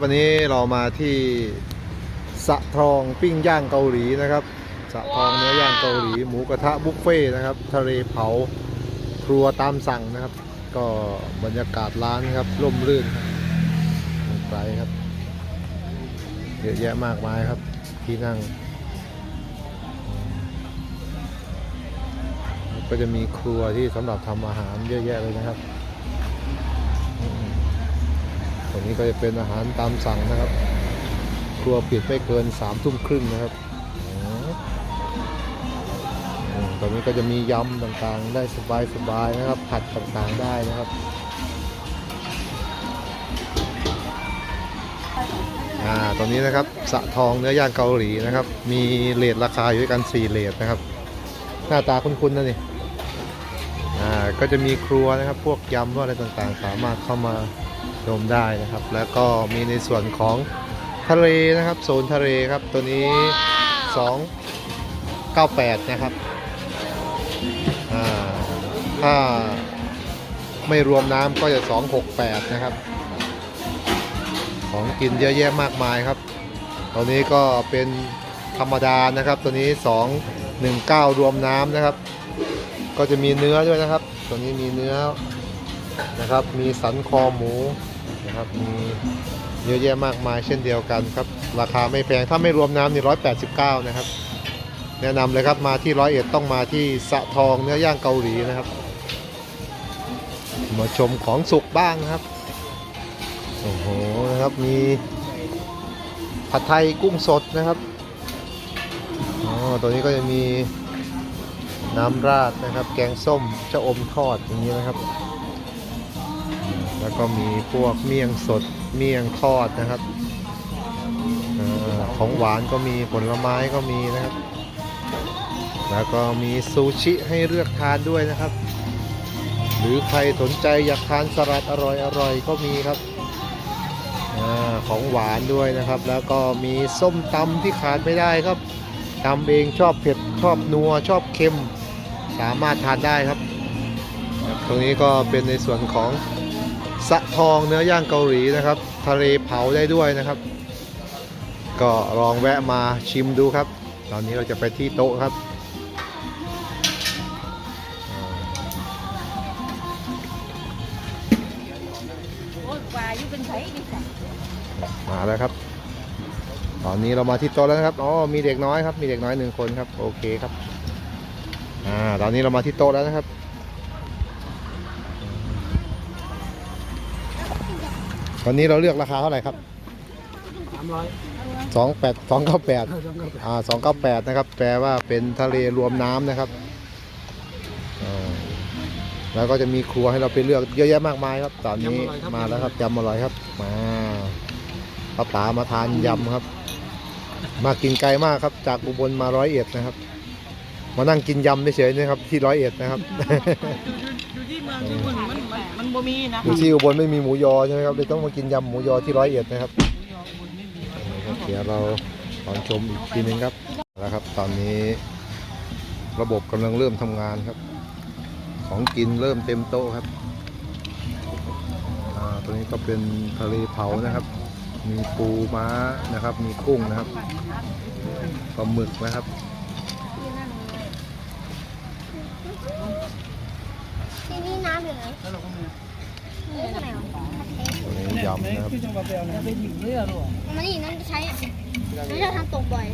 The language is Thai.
วันนี้เรามาที่สะทองปิ้งย่างเกาหลีนะครับ สะทองเนื้อย่างเกาหลี หมูกระทะบุฟเฟ่ต์นะครับ ทะเลเผาครัวตามสั่งนะครับ ก็บรรยากาศร้านครับร่มรื่นครับไม่ไกลครับเยอะแยะมากมายครับที่นั่ง ก็จะมีครัวที่สำหรับทำอาหารเยอะแยะเลยนะครับ ตรงนี้ก็จะเป็นอาหารตามสั่งนะครับ ครัวปิดไม่เกินสามทุ่มครึ่งนะครับอ๋ออืมตรงนี้ก็จะมียำต่างๆ ได้สบายๆนะครับ ผัดต่างๆได้นะครับอ่าตรงนี้นะครับสะทองเนื้อย่างเกาหลีนะครับ มีเลทราคาอยู่ด้วยกัน4เลทนะครับ หน้าตาคุ้นๆนะนี่อ่าก็จะมีครัวนะครับ พวกยำพวกอะไรต่างๆ สามารถเข้ามา ชมได้นะครับ แล้วก็มีในส่วนของทะเลนะครับโซนทะเลครับตัวนี้ 298 นะครับอ่าถ้าไม่รวมน้ำก็จะ 268 นะครับ ของกินเยอะแยะมากมายครับตัวนี้ก็เป็นธรรมดานะครับ ตัวนี้ 219 รวมน้ำนะครับ ก็จะมีเนื้อด้วยนะครับ ตัวนี้มีเนื้อนะครับ มีสันคอหมู นะครับมีเยอะแยะมากมายเช่นเดียวกันครับ ราคาไม่แพงถ้าไม่รวมน้ำนี่189นะครับ แนะนำเลยครับมาที่ร้อยเอ็ดต้องมาที่สะทองเนื้อย่างเกาหลีนะครับ มาชมของสุกบ้างนะครับโอ้โหนะครับมีผัดไทยกุ้งสดนะครับอ๋อตัวนี้ก็จะมีน้ำราดนะครับ แกงส้มชะอมทอดอย่างนี้นะครับ แล้วก็มีพวกเมี่ยงสดเมี่ยงทอดนะครับอของหวานก็มีผลไม้ก็มีนะครับ แล้วก็มีซูชิให้เลือกทานด้วยนะครับ หรือใครสนใจอยากทานสลัดอร่อยๆก็มีครับอของหวานด้วยนะครับ แล้วก็มีส้มตำที่ขาดไม่ได้ครับตำเองชอบเผ็ดชอบนัวชอบเค็ม สามารถทานได้ครับ ตรงนี้ก็เป็นในส่วนของ สะทองเนื้อย่างเกาหลีนะครับ ทะเลเผาได้ด้วยนะครับ ก็ลองแวะมาชิมดูครับ ตอนนี้เราจะไปที่โต๊ะครับมาแล้วครับ ตอนนี้เรามาที่โต๊ะแล้วนะครับอ๋อมีเด็กน้อยครับ มีเด็กน้อยหนึ่งคนครับ โอเคครับอ่าตอนนี้เรามาที่โต๊ะแล้วนะครับ ตอนนี้เราเลือกราคาเท่าไหร่ครับสามร้อยสองแปดสองเก้าแปดเท่ากันกับอ่าสองเก้าแปดนะครับ แปลว่าเป็นทะเลรวมน้ำนะครับอ่าแล้วก็จะมีครัวให้เราไปเลือกเยอะแยะมากมายครับ ตอนนี้มาแล้วครับยำอร่อยครับ มาป้าป๋ามาทานยำครับ มากินไกลมากครับ จากอุบลมาร้อยเอ็ดนะครับ มานั่งกินยำเฉยๆนะครับที่ร้อยเอ็ดนะครับ อยู่ที่เมืองที่คุณมันมันมันบ่มีนะอยู่ที่อุบลไม่มีหมูยอใช่ไหมครับเลยต้องมากินยำหมูยอที่ร้อยเอ็ดนะครับนะครับเดี๋ยวเราตอนชมอีกทีนึงครับแล้วครับ ตอนนี้ระบบกำลังเริ่มทำงานครับ ของกินเริ่มเต็มโต๊ะครับอ่าตัวนี้ก็เป็นทะเลเผานะครับ มีปูม้านะครับ มีกุ้งนะครับปลาหมึกนะครับ ที่ นี่น้ำอยู่ไหนแล้วเราก็มีนี่ทำไมวะตัวนี้ยำนะครับที่จังหวัดเดียวเนี่ยเป็นหญิงเรือหรอมันนี่นั่นจะใช้นั่นจะทำตกบ่อย